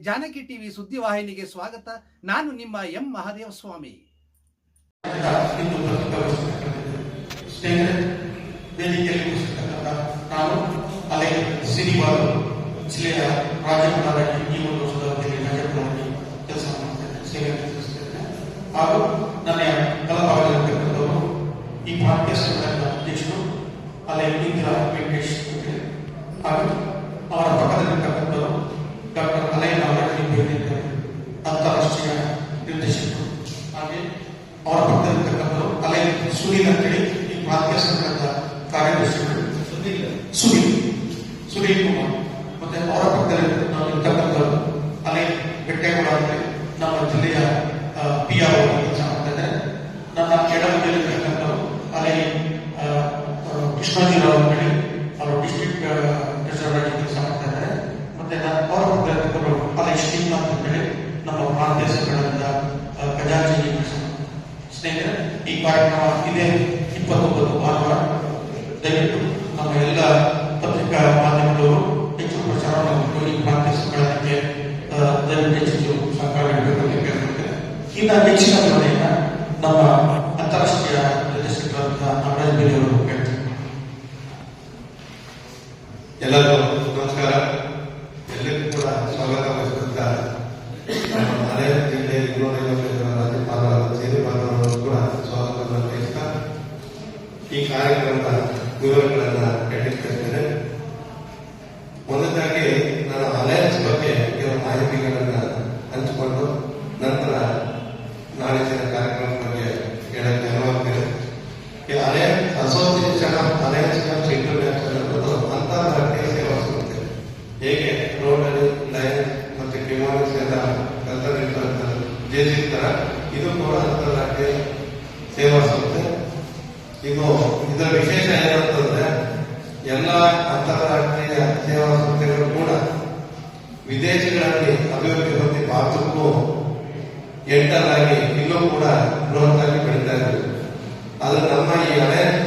Janaki TV ಸುದ್ದಿವಾಹಿನಿಗೆ ಸ್ವಾಗತ ನಾನು ನಿಮ್ಮ ಎಂ ಮಹಾದೇವ ಸ್ವಾಮಿ ಹಾಗೂ ನನ್ನ ಇಂದಿರಾ ವೆಂಕಟೇಶ್ ಹಾಗೂ ಅವರ ಪಕ್ಕದಲ್ಲಿರ್ತಕ್ಕಂಥವರು ಡಾಕ್ಟರ್ ಅಲೈನ್ ಅವರಲ್ಲಿ ಹೇಳಿದ್ದಾರೆ ಅಂತಾರಾಷ್ಟ್ರೀಯ ನಿರ್ದೇಶಕರು. ಹಾಗೆ ಅವರ ಪಕ್ಕದಲ್ಲಿರ್ತಕ್ಕಂಥವರು ಅಲೈನ್ ಸುನೀಲ್ ಅಂತೇಳಿ ಈ ಸಂಘದ ಕಾರ್ಯದರ್ಶಿಗಳು. ಸುನೀಲ್. ಸುನೀಲ್. ಕುಮಾರ್. ಮತ್ತೆ ಅವರ ಪಕ್ಕದಲ್ಲಿ ನಾವು ಇರ್ತಕ್ಕಂಥವ್ರು ಅಲೈ ಬೆಟ್ಟೇಗೌಡ ಅಂತೇಳಿ ನಮ್ಮ ಜಿಲ್ಲೆಯ ಪಿ ಆರ್ ಕೆಲಸ ಮಾಡ್ತಾ ಇದ್ದಾರೆ. ನನ್ನ ಎಡಬದಿಯಲ್ಲಿರ್ತಕ್ಕಂಥವ್ರು ಅಲೈ ಅಲೈನ್ ಕೃಷ್ಣಾಜಿರಾವ್ ಅಂತೇಳಿ ಅವರು ಡಿಸ್ಟ್ರಿಕ್ಟ್ ಟ್ರೆಜರರ್ ಆಗಿ ಕೆಲಸ ಮಾಡ್ತಾ ಇದ್ದಾರೆ ಮತ್ತೆ ನಾನು ಅವರ ಅಲ್ಲ ಇಷ್ಟಿಲ್ಲ ಅಂತ ಹೇಳಿ ನಮ್ಮ ಭಾರತೀಯ ಆ, ಖಜಾಂಚಿ ಸ್ನೇಹಿತರೆ ಈ ಕಾರ್ಯಕ್ರಮ ಇದೆ. ಇಪ್ಪತ್ತೊಂಬತ್ತು ಭಾನುವಾರ. ದಯವಿಟ್ಟು ನಮ್ಮ ಎಲ್ಲ ಪತ್ರಿಕಾ ಮಾಧ್ಯಮದವರು ಹೆಚ್ಚು ಪ್ರಚಾರವನ್ನು ಕೊಟ್ಟು ಈ ಭಾರತೀಯ ಆ, ದಯವಿಟ್ಟು ಹೆಚ್ಚು ಸಹಕಾರ ನೀಡಬೇಕೆಂದು ಕೇಳಿಕೊಳ್ತೇನೆ. ಇನ್ನು ಹೆಚ್ಚಿನ ವಿವರಣೆಯನ್ನ ನಮ್ಮ ಅಂತಾರಾಷ್ಟ್ರೀಯ ನಿರ್ದೇಶಕರಾದಂತಹ ನಾಗರಾಜ್ ಬೇಲಿ ಅವರು ಎಲ್ಲರಿಗೂ ನಮಸ್ಕಾರ. ಸ್ವಾಗತ ನಮ್ಮ ಮನೆ ಜಿಲ್ಲೆ ರಾಜ್ಯಪಾಲರ ಸೇರಿಪಾಲರವರು ಕೂಡ ಸ್ವಾಗತವನ್ನು ಬಯಸ್ತಾ ಈ ಕಾರ್ಯಕ್ರಮದ ವಿವರಗಳನ್ನು ಹೇಳಿದ್ದೇನೆ ಮೊದಲಾಗಿ ನಾನು ಅಲಯನ್ಸ್ ಬಗ್ಗೆ ಕೆಲವು ಮಾಹಿತಿಗಳನ್ನು ಹಂಚಿಕೊಂಡು ನಂತರ ನಾಳಿನ ಕಾರ್ಯಕ್ರಮದ ಬಗ್ಗೆ ಹೇಳಕ್ಕೆ ಈ alliance association of alliance of ಅನ್ನೋದು ಅಂತಾರಾಷ್ಟ್ರೀಯ ಸೇವಾ ಸಂಸ್ಥೆ ಹೇಗೆ ರೋಟರಿ ಲಯನ್ಸ್ ಮತ್ತು ಕಿಮೋನಿಕ್ಸ್ ಎಲ್ಲ ಕೆಲಸ ನಿರ್ವಹಿಸ್ತಾರೆ ಇದು ಕೂಡ ಅಂತಾರಾಷ್ಟ್ರೀಯ ಸೇವಾ ಸಂಸ್ಥೆ ಇದು ಇದರ ವಿಶೇಷ ಏನಂತಂದ್ರೆ ಎಲ್ಲ ಅಂತಾರಾಷ್ಟ್ರೀಯ ಸೇವಾ ಸಂಸ್ಥೆಗಳು ಕೂಡ ವಿದೇಶಗಳಲ್ಲಿ ಅಭಿವೃದ್ಧಿ ಹೊಂದಿ ಎಂಟರ್ ಆಗಿ ಇಲ್ಲೂ ಕೂಡ ಬೃಹತ್ ಆಗಿ ಬೆಳೀತಾ ಇದ್ದಾರೆ. ಆದ್ರೆ ನಮ್ಮ ಈ ಅಲಯನ್ಸ್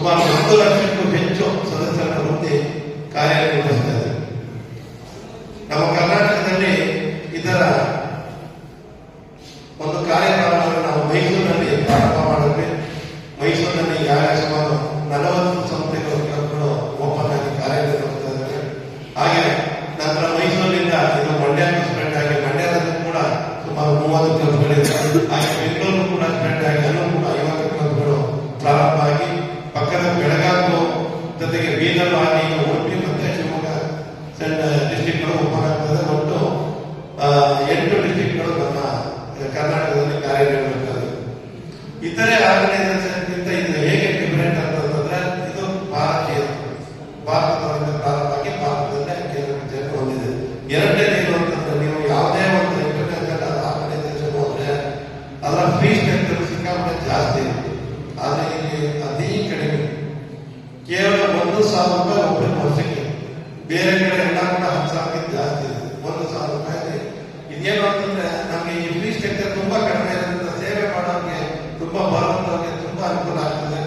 ಸುಮಾರು ಒಂದು ಲಕ್ಷಕ್ಕೂ ಹೆಚ್ಚು ಸದಸ್ಯರ ಮುಂದೆ ಕಾರ್ಯನಿರ್ವಹಿಸುತ್ತದೆ ನಮ್ಮ ಕರ್ನಾಟಕದಲ್ಲಿ ಇದರ ಒಂದು ಕಾರ್ಯಕ್ರಮವನ್ನು ನಾವು ಮೈಸೂರಿನಲ್ಲಿ ಪ್ರಾರಂಭ ಮಾಡಿದ್ವಿ ಮೈಸೂರಿನಲ್ಲಿ ಈಗಾಗಲೇ ಸುಮಾರು ನಲವತ್ತು ಸಂಸ್ಥೆಗಳು ಕ್ಲಬ್ಗಳು ಓಪನ್ ಆಗಿ ಕಾರ್ಯನಿರ್ವಹಿಸ್ತಾ ಇದ್ದಾರೆ ಹಾಗೆ ನಂತರ ಮೈಸೂರಿನಿಂದ ಇದು ಮಂಡ್ಯ ಸ್ಪ್ರೆಡ್ ಆಗಿ ಮಂಡ್ಯದಲ್ಲಿ ಕೂಡ ಸುಮಾರು ಮೂವತ್ತು ಕ್ಲಬ್ಗಳಿದೆ ಹಾಗೆ ಬೆಂಗಳೂರು ಕೂಡ ಪಕ್ಕದ ಬೆಳಗಾವಿ ಜೊತೆಗೆ ಬೀದರ್ ಈಗ ಉಡುಪಿ ಮತ್ತೆ ಶಿವಮೊಗ್ಗ ಡಿಸ್ಟಿಕ್ಗಳು ಓಪನ್ ಆಗ್ತದೆ. ಒಟ್ಟು ಎಂಟು ಡಿಸ್ಟಿಕ್ಗಳು ನಮ್ಮ ಕರ್ನಾಟಕದಲ್ಲಿ ಕಾರ್ಯನಿರ್ವಹಿಸ್ತದೆ ಇತರೆ ಆರ್ಗನೈಸೇಷನ್ಗಿಂತ ಇದು ಹೇಗೆ ಡಿಫರೆಂಟ್ ಅಂತಂದ್ರೆ ಇದು ಭಾರತೀಯ ಭಾರತದ ಪ್ರಾರಂಭ ಆಗಿ ಭಾರತದಲ್ಲೇ ಕೇಂದ್ರ ಕಚೇರಿ ಹೊಂದಿದೆ ಎರಡನೇದು ಏನು ಅಂತಂದ್ರೆ ನೀವು ಯಾವುದೇ ಒಂದು ಇಂಟರ್ನ್ಯಾಷನಲ್ ಆರ್ಗನೈಸೇಷನ್ ಹೋದ್ರೆ ಅದರ ಫೀ ಸ್ಟ್ರಕ್ಚರ್ ಸಿಕ್ಕಾಪಟ್ಟೆ ಜಾಸ್ತಿ ಇದೆ ಆದ್ರೆ ಇಲ್ಲಿ ಅತಿ ಕಡಿಮೆ ಕೇವಲ ಒಂದು ಸಾವಿರ ರೂಪಾಯಿ ಒಬ್ಬರಿಗೆ ವರ್ಷಕ್ಕೆ ಬೇರೆ ಕಡೆ ಎಲ್ಲ ಕೂಡ ಹತ್ತು ಸಾವಿರಕ್ಕಿಂತ ಜಾಸ್ತಿ ಇದೆ ಒಂದು ಸಾವಿರ ರೂಪಾಯಿ ಇದೇನು ಅಂತಂದ್ರೆ ನಮಗೆ ಈ ಫೀ ಸ್ಟ್ರಕ್ಚರ್ ತುಂಬಾ ಕಡಿಮೆ ಇರೋದ್ರಿಂದ ಸೇವೆ ಮಾಡೋರಿಗೆ ತುಂಬಾ ಬರುವಂತವ್ರಿಗೆ ತುಂಬಾ ಅನುಕೂಲ ಆಗ್ತದೆ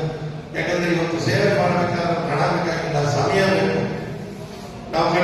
ಯಾಕಂದ್ರೆ ಇವತ್ತು ಸೇವೆ ಮಾಡಬೇಕಾದ್ರೆ ಹಣ ಬೇಕಾಗಿಲ್ಲ ಸಮಯ ಬೇಕು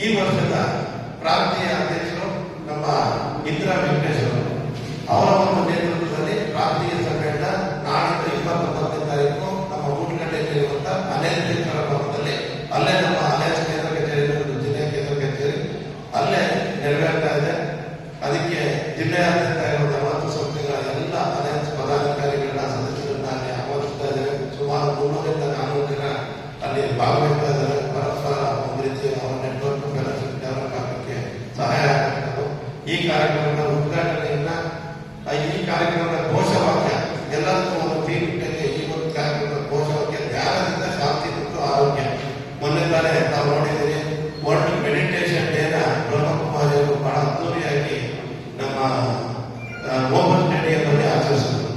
ಈ ವರ್ಷದ ಪ್ರಾಂತೀಯ ಅಧ್ಯಕ್ಷರು ನಮ್ಮ ಇಂದಿರಾ ವೆಂಕಟೇಶ್ವರ ಅವರ. ಒಂದು ನೇತೃತ್ವದಲ್ಲಿ ಪ್ರಾಂತೀಯ ಸಮ್ಮೇಳನ ನಾಡಿದ್ದು ಇಪ್ಪತ್ತೊಂಬತ್ತನೇ ತಾರೀಕು ನಮ್ಮ ಮೂಟಗಡ್ಡೆಯಲ್ಲಿ ಇರುವಂತಹ ಅನೇಕ ಪಕ್ಕದಲ್ಲಿ, ಅಲ್ಲೇ ನಮ್ಮ ಅಲಯನ್ಸ್ ಕೇಂದ್ರ ಕಚೇರಿ ಜಿಲ್ಲೆಯ ಕೇಂದ್ರ ಕಚೇರಿ. ಅಲ್ಲೇ ನೆರವೇರ್ತಾ ಇದೆ. ಅದಕ್ಕೆ ಜಿಲ್ಲೆಯಾದ್ಯಂತ ಇರುವಂತಹ ಮತ್ತು ಸಂಸ್ಥೆಗಳ ಎಲ್ಲ ಅಲಯನ್ಸ್ ಪದಾಧಿಕಾರಿಗಳನ್ನ ಸದಸ್ಯರನ್ನ ಆಹ್ವಾನಿಸ್ತಾ ಇದ್ದೇವೆ ಸುಮಾರು ಮುನ್ನೂರಿಂದ ಜನ ಅಲ್ಲಿ ಭಾಗವಹಿಸ್ತಾ ಇದ್ದಾರೆ. ತಾವು ವರ್ಲ್ಡ್ ಮೆಡಿಟೇಷನ್ ಡೇನ ಬ್ರಹ್ಮಕುಮಾರ್ ಅವರು ಬಹಳ ನಮ್ಮ ಓಪನ್ ಆಚರಿಸಿದ್ರು.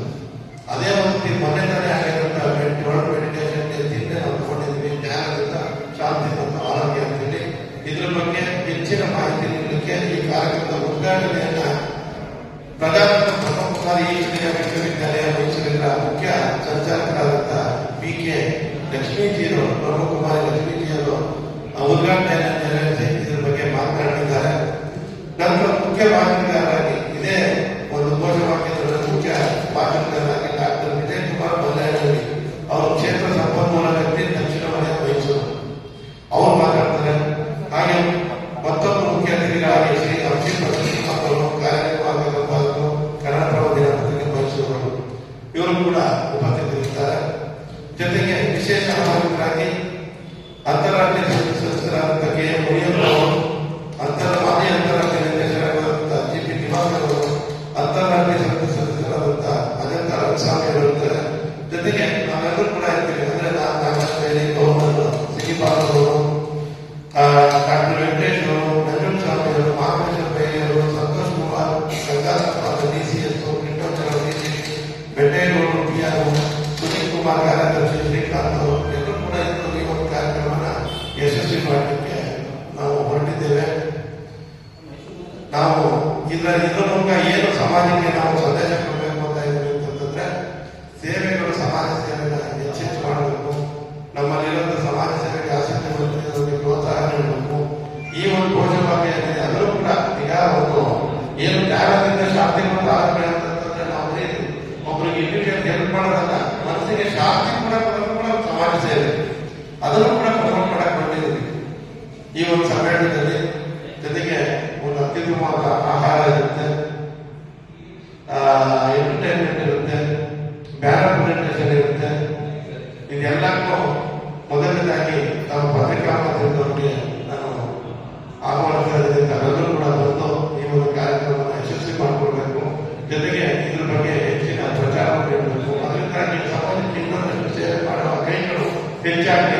ಅದೇ ಒಂದು ಮೊನ್ನೆ ತಾನೇ ಮೆಡಿಟೇಷನ್ ಡೇ ತಿಂದೆ ನಾವು ತಗೊಂಡಿದ್ವಿ ಜ್ಞಾನದಿಂದ, ಶಾಂತಿ ಮತ್ತು ಆರೋಗ್ಯ ಅಂತೇಳಿ. ಇದ್ರ ಬಗ್ಗೆ ಹೆಚ್ಚಿನ ಮಾಹಿತಿ ನೀಡಲಿಕ್ಕೆ ಕಾರ್ಯಕ್ರಮದ ಉದ್ಘಾಟನೆಯನ್ನ ಪ್ರಧಾನಮಂತ್ರಿ ಬ್ರಹ್ಮಕುಮಾರ್ ಈಶ್ವರಿಯ ವಿಶ್ವವಿದ್ಯಾಲಯ ಮುಖ್ಯ ಸಂಚಾಲಕರಾದಂಥ ಪಿ ಕೆ ಲಕ್ಷ್ಮೀಜಿಯವರು ಬ್ರಹ್ಮಕುಮಾರ್ para o ತಿನ್ನುವಾಗ ಆಹಾರ ಇರುತ್ತೆ. ಎಂಟರ್ಟೈನ್ಮೆಂಟ್ ಇರುತ್ತೆ. ಬ್ಯಾನರ್ ಪ್ರೆಸೆಂಟೇಷನ್ ಇರುತ್ತೆ. ಇದೆಲ್ಲಕ್ಕೂ ಮೊದಲನೇದಾಗಿ ನಾವು ಪತ್ರಿಕಾ ಮಾಧ್ಯಮದವರಿಗೆ ನಾನು ಆಹ್ವಾನಿಸಿರೋದ್ರಿಂದ ಎಲ್ಲರೂ ಕೂಡ ಬಂದು ಈ ಒಂದು ಕಾರ್ಯಕ್ರಮವನ್ನು ಯಶಸ್ವಿ ಮಾಡಿಕೊಡ್ಬೇಕು ಜೊತೆಗೆ ಇದ್ರ ಬಗ್ಗೆ ಹೆಚ್ಚಿನ ಪ್ರಚಾರವನ್ನು ಇರಬೇಕು ಅದರಿಂದಾಗಿ ಸಮಾಜಕ್ಕೆ ಇನ್ನೊಂದಷ್ಟು ಸೇವೆ ಮಾಡುವ ಕೈಗಳು ಹೆಚ್ಚಾಗಿ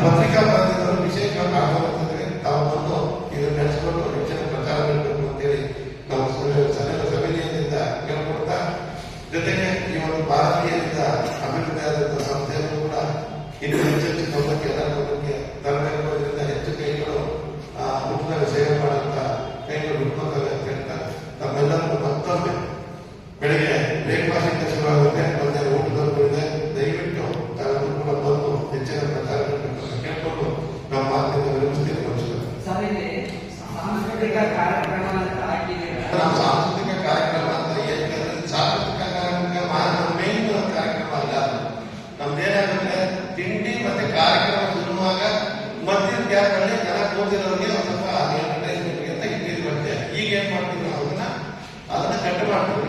práctica ಗೊತ್ತಿರೋರಿಗೆ ನಾವು ಸ್ವಲ್ಪ ಅಂತ ಈಗ ಏನು ಮಾಡ್ತೀವಿ ಅದನ್ನ ಅದನ್ನ ಕಟ್ ಮಾಡ್ತೀವಿ.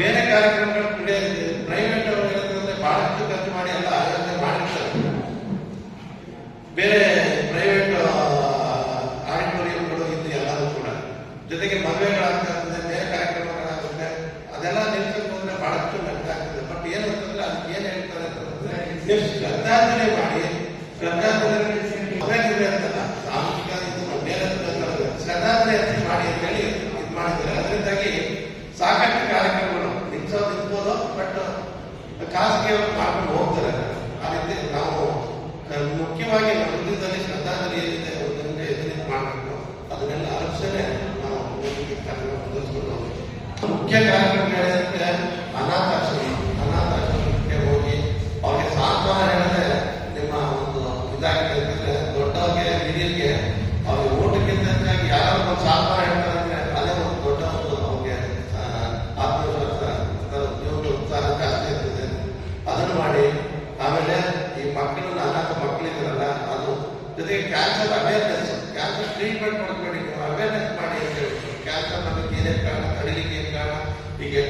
ಬೇರೆ ಕಾರ್ಯಕ್ರಮಗಳು ಕೂಡ ಪ್ರೈವೇಟ್ ಅಂದ್ರೆ ಬಹಳಷ್ಟು ಖರ್ಚು ಮಾಡಿ ಎಲ್ಲ ಆಯೋಜನೆ ಮಾಡಿರ್ತಾರೆ ಬೇರೆ ಪ್ರೈವೇಟ್ ಆಡಿಟೋರಿಯಂಗಳು ಇದ್ದು ಎಲ್ಲರೂ ಕೂಡ ಜೊತೆಗೆ ಮದುವೆಗಳಾಗ್ತಾ ಇರ್ತದೆ ಬೇರೆ ಕಾರ್ಯಕ್ರಮಗಳಾಗುತ್ತೆ ಅದೆಲ್ಲ ನಿಲ್ಸಕ್ಕೆ ಹೋದ್ರೆ ಬಹಳಷ್ಟು ನಷ್ಟ ಆಗ್ತದೆ ಬಟ್ ಏನು ಅಂತಂದ್ರೆ ಅದಕ್ಕೆ ಏನ್ ಹೇಳ್ತಾರೆ ಅಂತಂದ್ರೆ ನೀವು ಶ್ರದ್ಧಾಂಜಲಿ ಮಾಡಿ ಶ್ರದ್ಧಾಂಜಲಿ ಮದುವೆ ಅಂತಲ್ಲ ಸಾಂಸ್ಕೃತಿಕ ಇದು ಬೇರೆ ಅಂತಲ್ಲ, ಶ್ರದ್ಧಾಂಜಲಿ ಅಂತ ಮಾಡಿ ಅಂತ ಹೇಳಿ ಇದು ಮಾಡಿದ್ದಾರೆ ಅದರಿಂದಾಗಿ ಸಾಕಷ್ಟು ಕಾರ್ಯಕ್ರಮಗಳು ನಿಲ್ಸೋದು ನಿಲ್ಬೋದು ಬಟ್ ಖಾಸಗಿ ಮಾಡ್ಕೊಂಡು ಹೋಗ್ತಾರೆ ಆ ರೀತಿ ನಾವು ಅಹ್, ಮುಖ್ಯವಾಗಿ ನಮ್ಮ ಹೃದಯದಲ್ಲಿ ಶ್ರದ್ಧಾಂಜಲಿ ಏನಿದೆ ಒಂದೊಂದು ಎದುರು ಮಾಡಬೇಕು ಅದನ್ನೆಲ್ಲ ಆಲೋಚನೆ ನಾವು ಹೋಗಿ ಕಾರ್ಯಕ್ರಮ ಮುಂದುವರಿಸ್ಕೊಂಡು ಹೋಗ್ಬೇಕು. ಮುಖ್ಯ ಕಾರ್ಯಕ್ರಮಗಳಂದ್ರೆ ಅನಾಥಾಶ್ರಮ ಅನಾಥಾಶ್ರಮಕ್ಕೆ ಹೋಗಿ ಅವ್ರಿಗೆ ಸಾಂತ್ವನ ಹೇಳಿದ್ರೆ ನಿಮ್ಮ ಒಂದು ಇದಾಗಿದೆ ಅಂತಂದ್ರೆ ದೊಡ್ಡವ್ರಿಗೆ ಹಿರಿಯರಿಗೆ ಅವ್ರಿಗೆ ಊಟಕ್ಕಿಂತ ಹೆಚ್ಚಾಗಿ ಯಾರೋ ಒಂದು ಸಾಂತ್ವನ ಹೇಳ್ತಾರೆ ಅಂದ್ರೆ ಅದೇ ಒಂದು ದೊಡ್ಡ ಒಂದು ಅವ್ರಿಗೆ ಆ, ಆತ್ಮವಿಶ್ವಾಸ ಅಥವಾ ಉದ್ಯೋಗ ಉತ್ಸಾಹ ಜಾಸ್ತಿ ಇರ್ತದೆ ಅದನ್ನು ಮಾಡಿ ಆಮೇಲೆ ಈ ಮಕ್ಕಳನ್ನ ಅನಾಥ ಮಕ್ಕಳಿದಾರಲ್ಲ ಅದು ಜೊತೆಗೆ ಕ್ಯಾನ್ಸರ್ ಅವೇರ್ನೆಸ್ ಕ್ಯಾನ್ಸರ್ ಟ್ರೀಟ್ಮೆಂಟ್ ಮಾಡ್ಕೊಂಡು ಅವೇರ್ನೆಸ್ ಮಾಡಿ ಅಂತ ಹೇಳ್ಬಿಟ್ಟು ಕ್ಯಾನ್ಸರ್ ನಮಗೆ ಏನೇನು ಕಾರಣ ತಡಿಲಿಕ್ಕೆ ಏನು ಕಾರಣ ಈಗ ಎಷ್ಟೋ ಜನ ನನ್ನ ಅಪಾರ್ಣ ತಿಳ್ಕೊಂಡು ನೋಡಿ ಅವರು ಅವ್ರು ಟೆಸ್ಟ್ ಮಾಡ್ತಿದ್ದಾರೆ ಸ್ಟೇಜ್ ಫೋರ್ ಅಲ್ಲಿ ಅವ್ರು ಮೊದಲೇ ಟೆಸ್ಟ್ ಮಾಡ್ತಿದ್ರೆ ಗೊತ್ತಾಗಿದ್ರೆ ಉಳಿತಿದ್ರು ಅಂತ ಅದಕ್ಕೆ ಅವೇರ್ನೆಸ್ ಕೊಡಿ ಅಂತ ಹೇಳಿ. ಇದು ಮೂರು ಮುಖ್ಯ ಕಾರ್ಯಕ್ರಮ